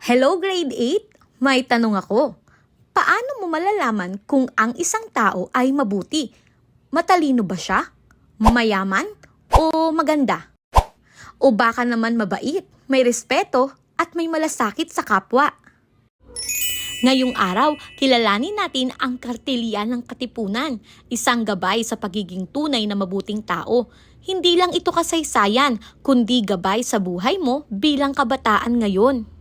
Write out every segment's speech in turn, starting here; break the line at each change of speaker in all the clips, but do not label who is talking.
Hello grade 8, may tanong ako. Paano mo malalaman kung ang isang tao ay mabuti? Matalino ba siya? Mayaman? O maganda? O baka naman mabait, may respeto, at may malasakit sa kapwa? Ngayong araw, kilalanin natin ang kartilya ng katipunan, isang gabay sa pagiging tunay na mabuting tao. Hindi lang ito kasaysayan, kundi gabay sa buhay mo bilang kabataan ngayon.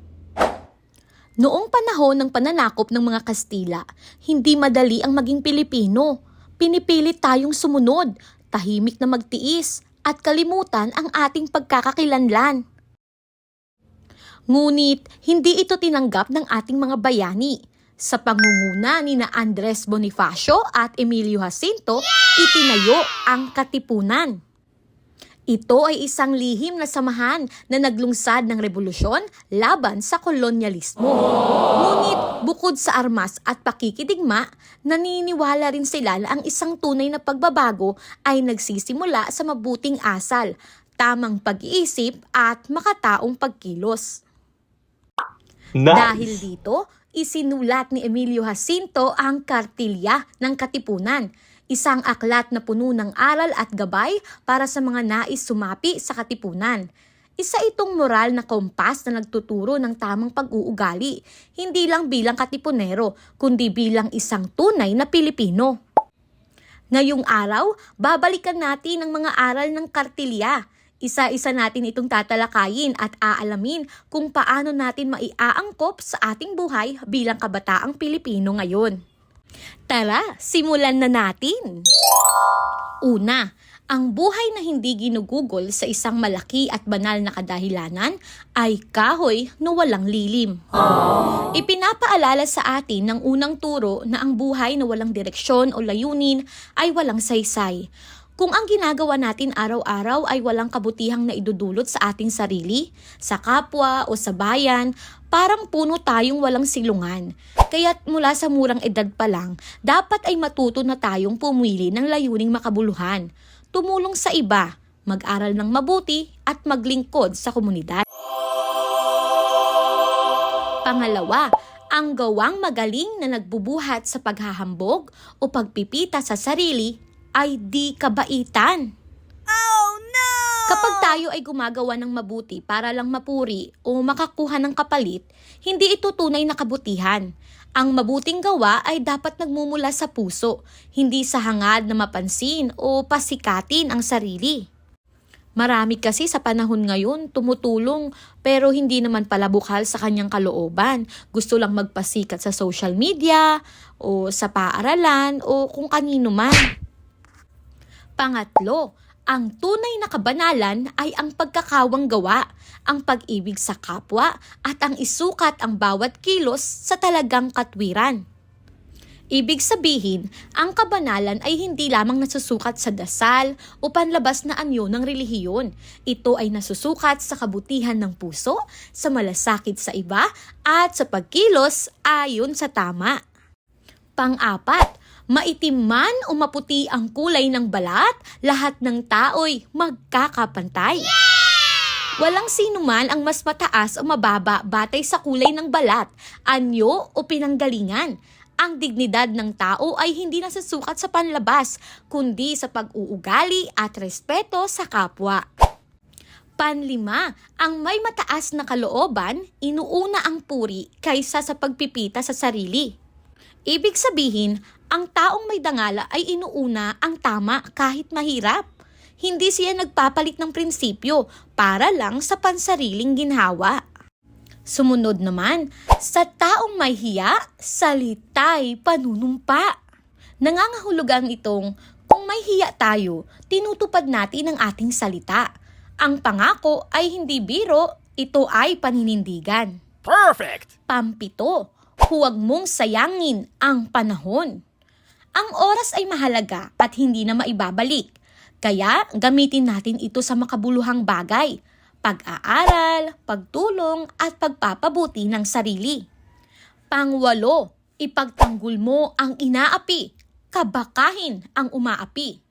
Noong panahon ng pananakop ng mga Kastila, hindi madali ang maging Pilipino. Pinipilit tayong sumunod, tahimik na magtiis, at kalimutan ang ating pagkakakilanlan. Ngunit hindi ito tinanggap ng ating mga bayani. Sa pangunguna ni na Andres Bonifacio at Emilio Jacinto, itinayo ang katipunan. Ito ay isang lihim na samahan na naglungsad ng revolusyon laban sa kolonyalismo. Ngunit bukod sa armas at pakikidigma, naniniwala rin sila na ang isang tunay na pagbabago ay nagsisimula sa mabuting asal, tamang pag-iisip at makataong pagkilos.
Nice.
Dahil dito, isinulat ni Emilio Jacinto ang Kartilya ng Katipunan, isang aklat na puno ng aral at gabay para sa mga nais sumapi sa katipunan. Isa itong moral na kompas na nagtuturo ng tamang pag-uugali, hindi lang bilang katipunero, kundi bilang isang tunay na Pilipino. Ngayong araw, babalikan natin ang mga aral ng kartilya. Isa-isa natin itong tatalakayin at aalamin kung paano natin maiaangkop sa ating buhay bilang kabataang Pilipino ngayon. Tara, simulan na natin! Una, ang buhay na hindi ginugugol sa isang malaki at banal na kadahilanan ay kahoy na walang lilim. Ipinapaalala sa atin ng unang turo na ang buhay na walang direksyon o layunin ay walang saysay. Kung ang ginagawa natin araw-araw ay walang kabutihang na idudulot sa ating sarili, sa kapwa o sa bayan, parang puno tayong walang silungan. Kaya't mula sa murang edad pa lang, dapat ay matuto na tayong pumili ng layuning makabuluhan, tumulong sa iba, mag-aral ng mabuti at maglingkod sa komunidad. Pangalawa, ang gawang magaling na nagbubuhat sa paghahambog o pagpipita sa sarili ay di kabaitan.
Oh no!
Kapag tayo ay gumagawa ng mabuti para lang mapuri o makakuha ng kapalit, hindi ito tunay na kabutihan. Ang mabuting gawa ay dapat nagmumula sa puso, hindi sa hangad na mapansin o pasikatin ang sarili. Marami kasi sa panahon ngayon tumutulong pero hindi naman pala bukal sa kanyang kalooban. Gusto lang magpasikat sa social media o sa paaralan o kung kanino man. Pangatlo, ang tunay na kabanalan ay ang pagkakawang gawa, ang pag-ibig sa kapwa at ang isukat ang bawat kilos sa talagang katwiran. Ibig sabihin, ang kabanalan ay hindi lamang nasusukat sa dasal o panlabas na anyo ng relihiyon. Ito ay nasusukat sa kabutihan ng puso, sa malasakit sa iba, at sa pagkilos ayon sa tama. Pang-apat, maitim man o maputi ang kulay ng balat, lahat ng tao'y magkakapantay. Walang sino man ang mas mataas o mababa batay sa kulay ng balat, anyo o pinanggalingan. Ang dignidad ng tao ay hindi nasusukat sa panlabas, kundi sa pag-uugali at respeto sa kapwa. Panlima, ang may mataas na kalooban, inuuna ang puri kaysa sa pagpipita sa sarili. Ibig sabihin, ang taong may dangala ay inuuna ang tama kahit mahirap. Hindi siya nagpapalit ng prinsipyo para lang sa pansariling ginhawa. Sumunod naman, sa taong may hiya, salita'y panunumpa. Nangangahulugan itong kung may hiya tayo, tinutupad natin ang ating salita. Ang pangako ay hindi biro, ito ay paninindigan.
Perfect!
Pampito, huwag mong sayangin ang panahon. Ang oras ay mahalaga at hindi na maibabalik. Kaya gamitin natin ito sa makabuluhang bagay, pag-aaral, pagtulong at pagpapabuti ng sarili. Pangwalo, ipagtanggol mo ang inaapi, kabakahin ang umaapi.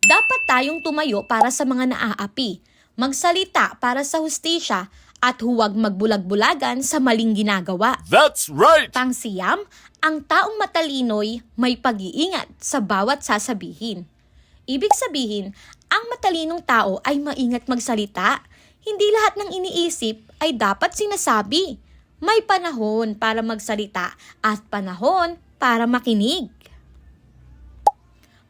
Dapat tayong tumayo para sa mga naaapi, magsalita para sa hustisya at huwag magbulag-bulagan sa maling ginagawa.
That's right.
Pangsiyam, ang taong matalino'y may pag-iingat sa bawat sasabihin. Ibig sabihin, ang matalinong tao ay maingat magsalita. Hindi lahat ng iniisip ay dapat sinasabi. May panahon para magsalita at panahon para makinig.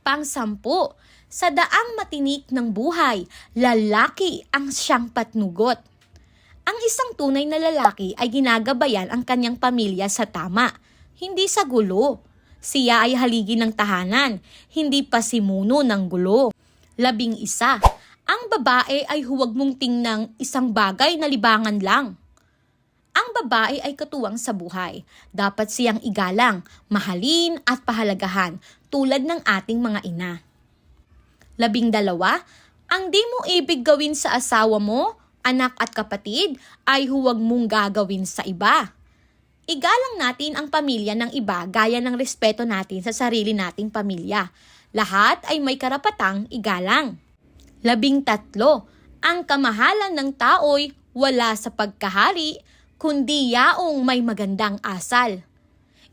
Pangsampu, sa daang matinik ng buhay, lalaki ang siyang patnugot. Ang isang tunay na lalaki ay ginagabayan ang kanyang pamilya sa tama, hindi sa gulo. Siya ay haligi ng tahanan, hindi pasimuno ng gulo. Labing isa, ang babae ay huwag mong tingnang isang bagay na libangan lang. Ang babae ay katuwang sa buhay. Dapat siyang igalang, mahalin at pahalagahan tulad ng ating mga ina. Labing dalawa, ang di mo ibig gawin sa asawa mo, anak at kapatid, ay huwag mong gagawin sa iba. Igalang natin ang pamilya ng iba gaya ng respeto natin sa sarili nating pamilya. Lahat ay may karapatang igalang. Labing tatlo, ang kamahalan ng tao'y wala sa pagkahari, kundi yaong may magandang asal.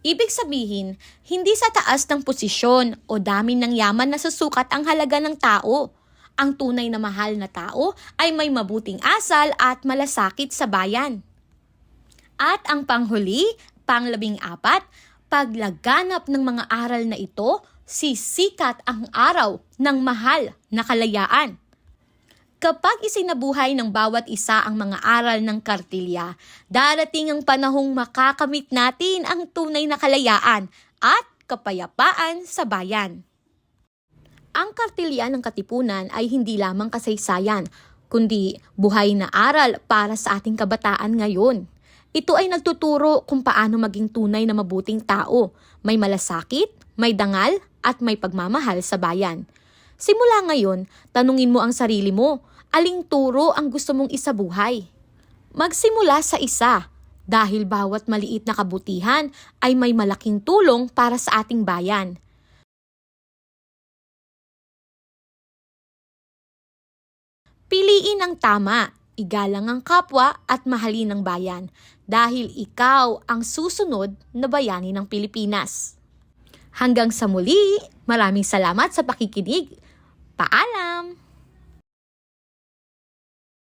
Ibig sabihin, hindi sa taas ng posisyon o dami ng yaman na susukat ang halaga ng tao. Ang tunay na mahal na tao ay may mabuting asal at malasakit sa bayan. At ang panghuli, panglabing apat, paglaganap ng mga aral na ito, sisikat ang araw ng mahal na kalayaan. Kapag isinabuhay ng bawat isa ang mga aral ng kartilya, darating ang panahong makakamit natin ang tunay na kalayaan at kapayapaan sa bayan. Ang kartilya ng katipunan ay hindi lamang kasaysayan, kundi buhay na aral para sa ating kabataan ngayon. Ito ay nagtuturo kung paano maging tunay na mabuting tao, may malasakit, may dangal, at may pagmamahal sa bayan. Simula ngayon, tanungin mo ang sarili mo, aling turo ang gusto mong isabuhay? Magsimula sa isa, dahil bawat maliit na kabutihan ay may malaking tulong para sa ating bayan. Piliin ang tama, igalang ang kapwa at mahalin ang bayan dahil ikaw ang susunod na bayani ng Pilipinas. Hanggang sa muli, maraming salamat sa pakikinig. Paalam!